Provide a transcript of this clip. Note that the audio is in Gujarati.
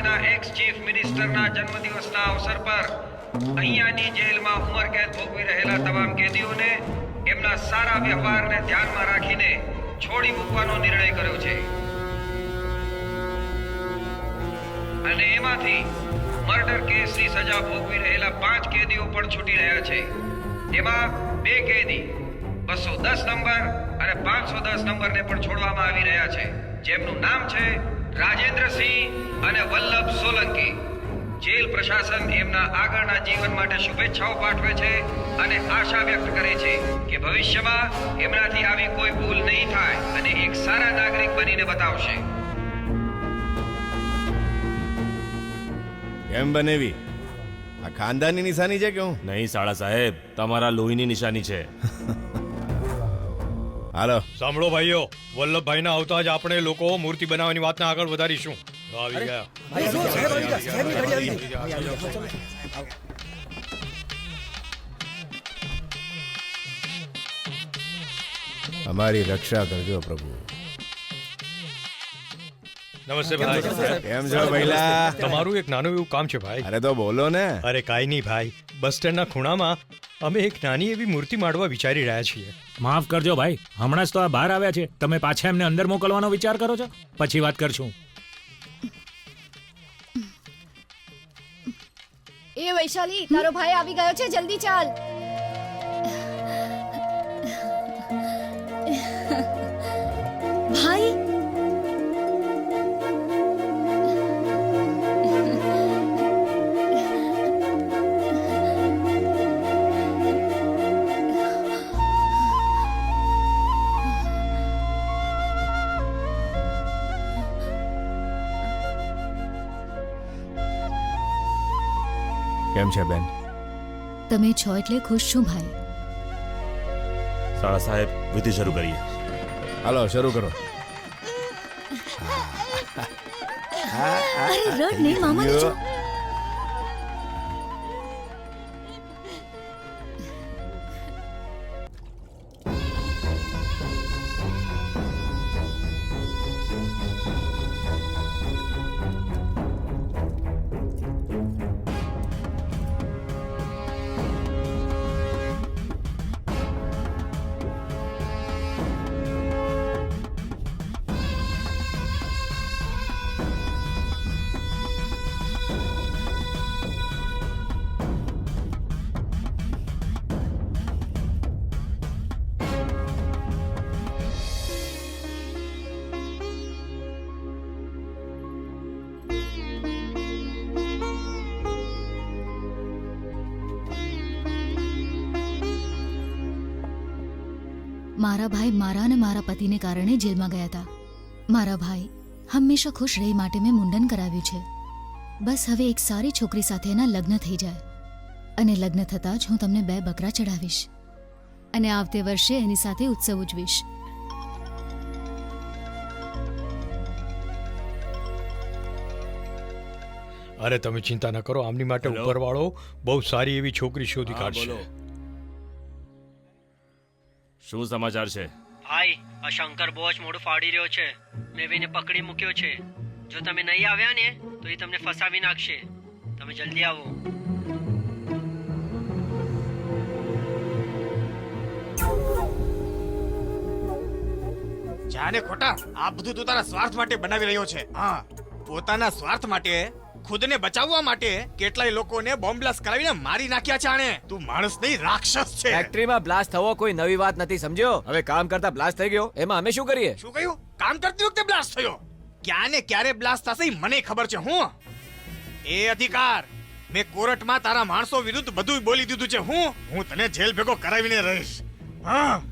રાજ્યના એક્સ ચીફ મિનિસ્ટરના જન્મદિવસના અવસર પર અહીંયાની જેલમાં ઉંમરકેદ ભોગવી રહેલા તમામ કેદીઓને એમના સારા વ્યવહારને ધ્યાનમાં રાખીને છોડી મૂકવાનો નિર્ણય કર્યો છે. અને એમાંથી મર્ડર કેસની સજા ભોગવી રહેલા પાંચ કેદીઓ પણ છૂટી રહ્યા છે. એમાં બે કેદી બસો દસ નંબર અને પાંચસો દસ નંબરને પણ છોડવામાં આવી રહ્યા છે. જેમનું નામ છે રાજેન્દ્રસિંહ અને વલ્લભ સોલંકી. જેલ પ્રશાસન એમના આગળના જીવન માટે શુભેચ્છાઓ પાઠવે છે અને આશા વ્યક્ત કરે છે કે ભવિષ્યમાં એમનાથી આવી કોઈ ભૂલ નહીં થાય અને એક સારા નાગરિક બનીને બતાવશે. કેમ બનેવી? આ ખાનદાની નિશાની છે કે હું? નહીં સાળા સાહેબ. તમારા લોહીની નિશાની છે. હાલો. સાંભળો ભાઈઓ વલ્લભભાઈના આવતા જ આપણે લોકો મૂર્તિ બનાવવાની વાતને આગળ વધારીશું. આવી ગયા. અમારી રક્ષા કરજો પ્રભુ. નમસ્તે ભાઈ. કેમ છો પહેલા તમારું એક નાનું એવું કામ છે ભાઈ. અરે તો બોલો ને. અરે કાઈ નહીં ભાઈ. બસ સ્ટેન્ડના ખૂણામાં અમે એક નાની એવી મૂર્તિ માંડવા વિચારી રહ્યા છીએ. માફ કરજો ભાઈ હમણાં જ તો આ બહાર આવ્યા છે. તમે પાછા એમને અંદર મોકલવાનો વિચાર કરો છો? પછી વાત કરશું. એ વૈશાલી તારો ભાઈ આવી ગયો છે જલ્દી ચાલ. કેમ છે બેન? તમે છો એટલે ખુશ છું ભાઈ. સાળા સાહેબ વિધિ શરૂ કરીએ. હાલો શરૂ કરો. અરે રડ નહીં મામા જો મારા ભાઈ મારા અને મારા પતિને કારણે જેલમાં ગયા હતા. મારા ભાઈ હંમેશા ખુશ રહે માટે મેં મુંડન કરાવ્યું છે. બસ હવે એક સારી છોકરી સાથે એના લગ્ન થઈ જાય. અને લગ્ન થતાં જ હું તમને બે બકરા ચડાવીશ અને આવતે વર્ષે એની સાથે ઉત્સવ ઉજવીશ. અરે તમે ચિંતા ન કરો આમની માટે ઉપરવાળો બહુ સારી એવી છોકરી શોધી કાઢશે. શું સમાચાર છે? ભાઈ આ શંકર બહુ જ મોડું ફાડી રહ્યો છે. મેવીને પકડી મૂક્યો છે. જો તમે નહીં આવ્યા ને તો એ તમને ફસાવી નાખશે. તમે જલ્દી આવો. જાને ખોટા આ બધું તું તારા સ્વાર્થ માટે બનાવી રહ્યો છે. હા પોતાના સ્વાર્થ માટે ખુદને બચાવવા માટે કેટલાય લોકોને બોમ્બ બ્લાસ્ટ કરાવીને મારી નાખ્યા છે આણે. તું માણસ નહીં રાક્ષસ છે. ફેક્ટરીમાં બ્લાસ્ટ થવો કોઈ નવી વાત નથી સમજ્યો? હવે કામ કરતા બ્લાસ્ટ થઈ ગયો. એમાં અમે શું કરીએ? શું કહ્યું? કામ કરતી વખતે બ્લાસ્ટ થયો. ક્યાં ને ક્યારે બ્લાસ્ટ થશે મને ખબર છે હું. એ અધિકાર. મેં કોર્ટમાં તારા માણસો વિરુદ્ધ બધું બોલી દીધું છે હું. હું તને જેલ ભેગો કરાવીને રહીશ. હા.